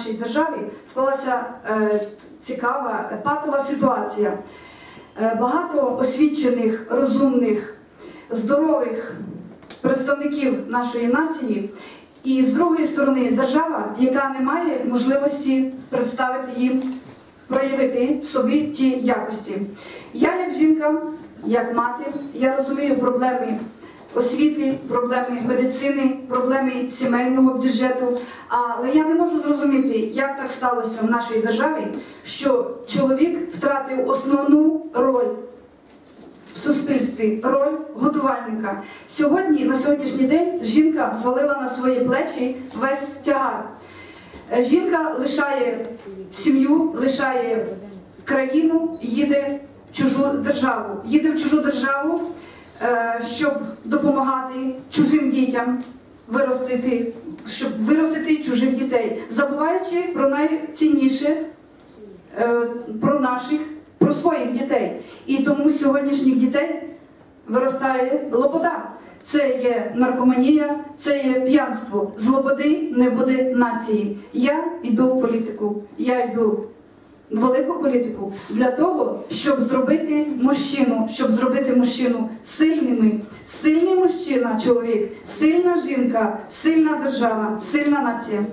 нашій державі склалася е, цікава патова ситуація. Е, багато освічених, розумних, здорових представників нашої нації, і з другої сторони держава, яка не має можливості представити їм, проявити в собі ті якості. Я, як жінка, як мати, я розумію проблеми освіти, проблеми медицини, проблеми сімейного бюджету. Але я не можу зрозуміти, як так сталося в нашій державі, що чоловік втратив основну роль в суспільстві, роль годувальника. Сьогодні, на сьогоднішній день, жінка звалила на свої плечі весь тягар. Жінка лишає сім'ю, лишає країну, їде в чужу державу. Їде в чужу державу, щоб допомагати чужим дітям виростити, щоб виростити чужих дітей, забуваючи про найцінніше е, про наших, про своїх дітей. І тому сьогоднішніх дітей виростає лобода. Це є наркоманія, це є п'янство. З лободи не буде нації. Я йду в політику. Я йду велику політику для того, щоб зробити мужчину, щоб зробити мужчину сильними. Сильний мужчина, чоловік, сильна жінка, сильна держава, сильна нація.